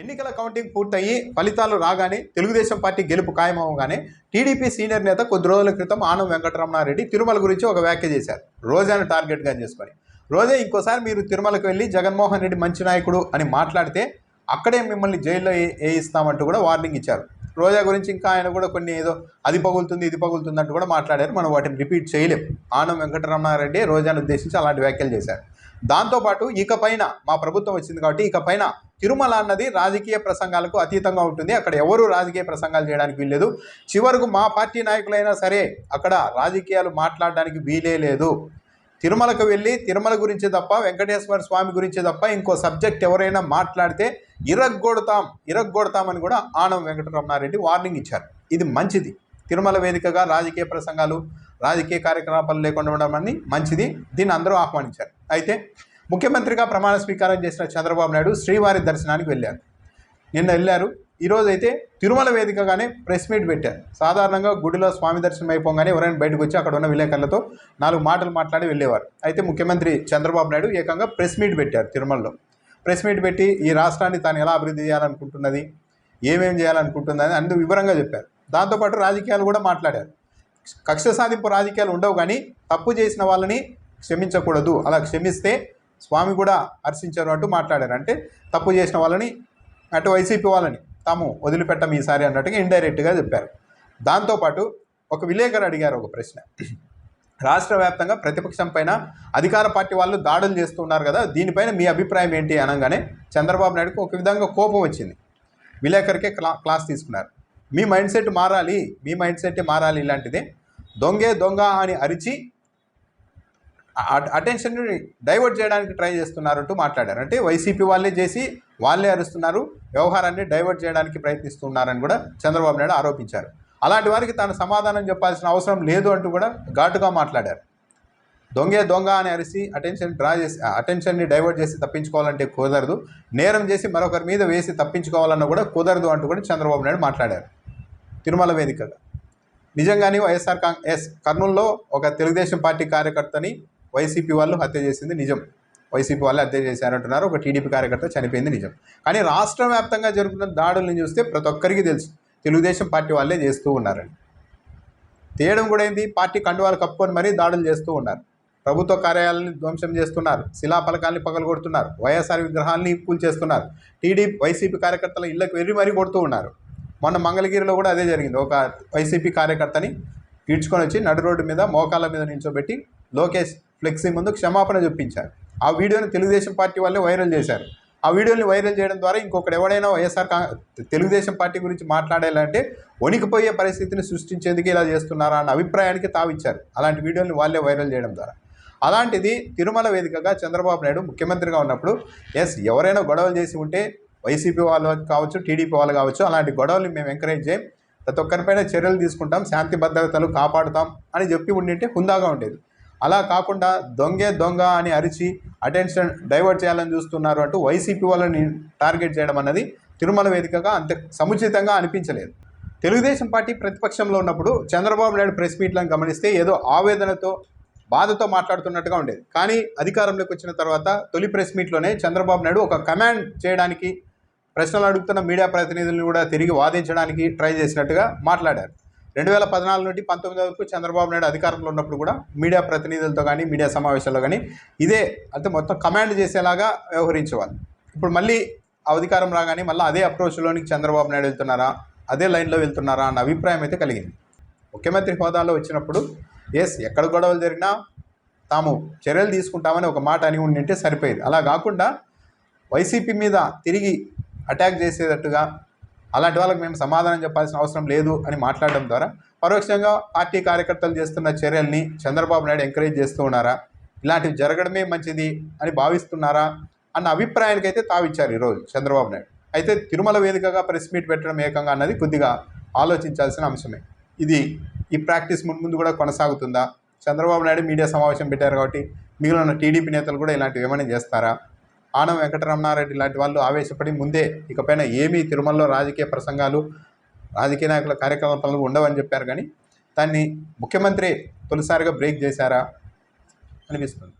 ఎన్నికల కౌంటింగ్ పూర్తయి ఫలితాలు రాగానే తెలుగుదేశం పార్టీ గెలుపు ఖాయమవగానే టీడీపీ సీనియర్ నేత కొద్ది రోజుల క్రితం ఆనం వెంకటరమణారెడ్డి తిరుమల గురించి ఒక వ్యాఖ్య చేశారు. రోజాను టార్గెట్గా చేసుకొని. రోజే ఇంకోసారి మీరు తిరుమలకు వెళ్ళి జగన్మోహన్ రెడ్డి మంచి నాయకుడు అని మాట్లాడితే అక్కడే మిమ్మల్ని జైల్లో వేయిస్తామంటూ కూడా వార్నింగ్ ఇచ్చారు. రోజా గురించి ఇంకా ఆయన కూడా కొన్ని ఏదో అది పగులుతుంది ఇది పగులుతుంది అంటూ కూడా మాట్లాడారు. మనం వాటిని రిపీట్ చేయలేం. ఆనం వెంకటరమణారెడ్డి రోజాను ఉద్దేశించి అలాంటి వ్యాఖ్యలు చేశారు. దాంతోపాటు ఇకపైన మా ప్రభుత్వం వచ్చింది కాబట్టి ఇకపైన తిరుమల అన్నది రాజకీయ ప్రసంగాలకు అతీతంగా ఉంటుంది. అక్కడ ఎవరు రాజకీయ ప్రసంగాలు చేయడానికి వీల్లేదు. చివరకు మా పార్టీ నాయకులైనా సరే అక్కడ రాజకీయాలు మాట్లాడడానికి వీలే లేదు. తిరుమలకు వెళ్ళి తిరుమల గురించి తప్ప వెంకటేశ్వర స్వామి గురించి తప్ప ఇంకో సబ్జెక్ట్ ఎవరైనా మాట్లాడితే ఇరగ్గొడతాం ఇరగ్గొడతామని కూడా ఆనం వెంకటరమణారెడ్డి వార్నింగ్ ఇచ్చారు. ఇది మంచిది. తిరుమల వేదికగా రాజకీయ ప్రసంగాలు రాజకీయ కార్యకలాపాలు లేకుండా ఉండడం అని మంచిది. దీన్ని అందరూ ఆహ్వానించారు. అయితే ముఖ్యమంత్రిగా ప్రమాణ స్వీకారం చేసిన చంద్రబాబు నాయుడు శ్రీవారి దర్శనానికి వెళ్ళారు. నిన్న వెళ్ళారు. ఈరోజు అయితే తిరుమల వేదికగానే ప్రెస్ మీట్ పెట్టారు. సాధారణంగా గుడిలో స్వామి దర్శనం అయిపోగానే ఎవరైనా బయటకు వచ్చి అక్కడ ఉన్న విలేకరులతో నాలుగు మాటలు మాట్లాడి వెళ్ళేవారు. అయితే ముఖ్యమంత్రి చంద్రబాబు నాయుడు ఏకంగా ప్రెస్ మీట్ పెట్టారు తిరుమలలో. ప్రెస్ మీట్ పెట్టి ఈ రాష్ట్రాన్ని తాను ఎలా అభివృద్ధి చేయాలనుకుంటున్నది ఏమేం చేయాలనుకుంటున్నది అందు వివరంగా చెప్పారు. దాంతోపాటు రాజకీయాలు కూడా మాట్లాడారు. కక్ష సాధింపు రాజకీయాలు ఉండవు కానీ తప్పు చేసిన వాళ్ళని క్షమించకూడదు. అలా క్షమిస్తే స్వామి కూడా హర్షించారు అంటూ మాట్లాడారు. అంటే తప్పు చేసిన వాళ్ళని అటు వైసీపీ వాళ్ళని తాము వదిలిపెట్టం ఈసారి అన్నట్టుగా ఇండైరెక్ట్గా చెప్పారు. దాంతోపాటు ఒక విలేకరు అడిగారు ఒక ప్రశ్న. రాష్ట్ర వ్యాప్తంగా ప్రతిపక్షం పైన అధికార పార్టీ వాళ్ళు దాడులు చేస్తున్నారు కదా దీనిపైన మీ అభిప్రాయం ఏంటి అనగానే చంద్రబాబు నాయుడుకు ఒక విధంగా కోపం వచ్చింది. విలేకరికే క్లా క్లాస్ తీసుకున్నారు. మీ మైండ్ సెట్ మారాలి మీ మైండ్ సెట్ మారాలి ఇలాంటిదే. దొంగే దొంగ అని అరిచి అటెన్షన్ని డైవర్ట్ చేయడానికి ట్రై చేస్తున్నారంటూ మాట్లాడారు. అంటే వైసీపీ వాళ్ళే చేసి వాళ్ళే అరుస్తున్నారు వ్యవహారాన్ని డైవర్ట్ చేయడానికి ప్రయత్నిస్తున్నారని కూడా చంద్రబాబు నాయుడు ఆరోపించారు. అలాంటి వారికి తాను సమాధానం చెప్పాల్సిన అవసరం లేదు అంటూ కూడా ఘాటుగా మాట్లాడారు. దొంగే దొంగ అని అరిసి అటెన్షన్ డ్రా చేసి అటెన్షన్ని డైవర్ట్ చేసి తప్పించుకోవాలంటే కుదరదు. నేరం చేసి మరొకరి మీద వేసి తప్పించుకోవాలన్నా కూడా కుదరదు అంటూ కూడా చంద్రబాబు నాయుడు మాట్లాడారు. తిరుమల వేదికగా. నిజంగానే వైఎస్ఆర్ కాంగ్ ఎస్ కర్నూలులో ఒక తెలుగుదేశం పార్టీ కార్యకర్తని వైసీపీ వాళ్ళు హత్య చేసింది నిజం. వైసీపీ వాళ్ళు హత్య చేశారంటున్నారు ఒక టీడీపీ కార్యకర్త చనిపోయింది నిజం. కానీ రాష్ట్ర వ్యాప్తంగా జరుగుతున్న దాడులను చూస్తే ప్రతి ఒక్కరికి తెలుసు. తెలుగుదేశం పార్టీ వాళ్ళే చేస్తూ ఉన్నారని తీయడం కూడా ఏంది? పార్టీ కండువాలు కప్పుకొని మరీ దాడులు చేస్తూ ఉన్నారు. ప్రభుత్వ కార్యాలయాలను ధ్వంసం చేస్తున్నారు. శిలా శిలాఫలకాల్ని పగలగొడుతున్నారు. వైఎస్ఆర్ విగ్రహాల్ని కూల్చేస్తున్నారు టీడీపీ వైసీపీ కార్యకర్తల ఇళ్ళకు వెళ్ళి మరీ కొడుతూ ఉన్నారు. మొన్న మంగళగిరిలో కూడా అదే జరిగింది. ఒక వైసీపీ కార్యకర్తని ఈడ్చుకొని వచ్చి నడు రోడ్డు మీద మోకాళ్ళ మీద నిల్చోబెట్టి లోకేష్ ఫ్లెక్సీ ముందు క్షమాపణ చూపించారు ఆ వీడియోని తెలుగుదేశం పార్టీ వాళ్ళే వైరల్ చేశారు. ఆ వీడియోని వైరల్ చేయడం ద్వారా ఇంకొకటి ఎవడైనా వైఎస్ఆర్ తెలుగుదేశం పార్టీ గురించి మాట్లాడాలంటే వణికిపోయే పరిస్థితిని సృష్టించేందుకు ఇలా చేస్తున్నారా అన్న అభిప్రాయానికి తావిచ్చారు. అలాంటి వీడియోని వాళ్ళే వైరల్ చేయడం ద్వారా. అలాంటిది తిరుమల వేదికగా చంద్రబాబు నాయుడు ముఖ్యమంత్రిగా ఉన్నప్పుడు ఎస్ ఎవరైనా గొడవలు చేసి ఉంటే వైసీపీ వాళ్ళు కావచ్చు టీడీపీ వాళ్ళు కావచ్చు అలాంటి గొడవల్ని మేము ఎంకరేజ్ చేయం. ప్రతి ఒక్కరిపైన చర్యలు తీసుకుంటాం శాంతి భద్రతలు కాపాడుతాం అని చెప్పి ఉండింటే హుందాగా ఉండేది. అలా కాకుండా దొంగే దొంగ అని అరిచి అటెన్షన్ డైవర్ట్ చేయాలని చూస్తున్నారు అంటూ వైసీపీ వాళ్ళని టార్గెట్ చేయడం అన్నది తిరుమల వేదికగా అంత సముచితంగా అనిపించలేదు. తెలుగుదేశం పార్టీ ప్రతిపక్షంలో ఉన్నప్పుడు చంద్రబాబు నాయుడు ప్రెస్ మీట్లను గమనిస్తే ఏదో ఆవేదనతో బాధతో మాట్లాడుతున్నట్టుగా ఉండేది. కానీ అధికారంలోకి వచ్చిన తర్వాత తొలి ప్రెస్ మీట్లోనే చంద్రబాబు నాయుడు ఒక కమాండ్ చేయడానికి ప్రశ్నలు అడుగుతున్న మీడియా ప్రతినిధులను కూడా తిరిగి వాదించడానికి ట్రై చేసినట్టుగా మాట్లాడారు. రెండు వేల పద్నాలుగు నుండి పంతొమ్మిది వరకు చంద్రబాబు నాయుడు అధికారంలో ఉన్నప్పుడు కూడా మీడియా ప్రతినిధులతో కానీ మీడియా సమావేశాల్లో కానీ ఇదే అంటే మొత్తం కమాండ్ చేసేలాగా వ్యవహరించేవాళ్ళు. ఇప్పుడు మళ్ళీ అధికారం రాగానే మళ్ళీ అదే అప్రోచ్లోనికి చంద్రబాబు నాయుడు వెళ్తున్నారా అదే లైన్లో వెళ్తున్నారా అన్న అభిప్రాయం అయితే కలిగింది. ముఖ్యమంత్రి హోదాలో వచ్చినప్పుడు ఎస్ ఎక్కడ గొడవలు జరిగినా తాము చర్యలు తీసుకుంటామని ఒక మాట అని ఉండింటే సరిపోయేది. అలా కాకుండా వైసీపీ మీద తిరిగి అటాక్ చేసేటట్టుగా అలాంటి వాళ్ళకి మేము సమాధానం చెప్పాల్సిన అవసరం లేదు అని మాట్లాడడం ద్వారా పరోక్షంగా పార్టీ కార్యకర్తలు చేస్తున్న చర్యల్ని చంద్రబాబు నాయుడు ఎంకరేజ్ చేస్తూ ఉన్నారా? ఇలాంటివి జరగడమే మంచిది అని భావిస్తున్నారా? అన్న అభిప్రాయానికి అయితే తావిచ్చారు ఈరోజు చంద్రబాబు నాయుడు. అయితే తిరుమల వేదికగా ప్రెస్ మీట్ పెట్టడం ఏకంగా అన్నది కొద్దిగా ఆలోచించాల్సిన అంశమే. ఇది ఈ ప్రాక్టీస్ ముందు కూడా కొనసాగుతుందా? చంద్రబాబు నాయుడు మీడియా సమావేశం పెట్టారు కాబట్టి మిగిలిన టీడీపీ నేతలు కూడా ఇలాంటివి ఏమైనా చేస్తారా? ఆనం వెంకటరమణారెడ్డి లాంటి వాళ్ళు ఆవేశపడి ముందే ఇకపైన ఏమీ తిరుమలలో రాజకీయ ప్రసంగాలు రాజకీయ నాయకుల కార్యకలాపాలు ఉండవని చెప్పారు కానీ దాన్ని ముఖ్యమంత్రి తొలిసారిగా బ్రేక్ చేశారా అనిపిస్తుంది.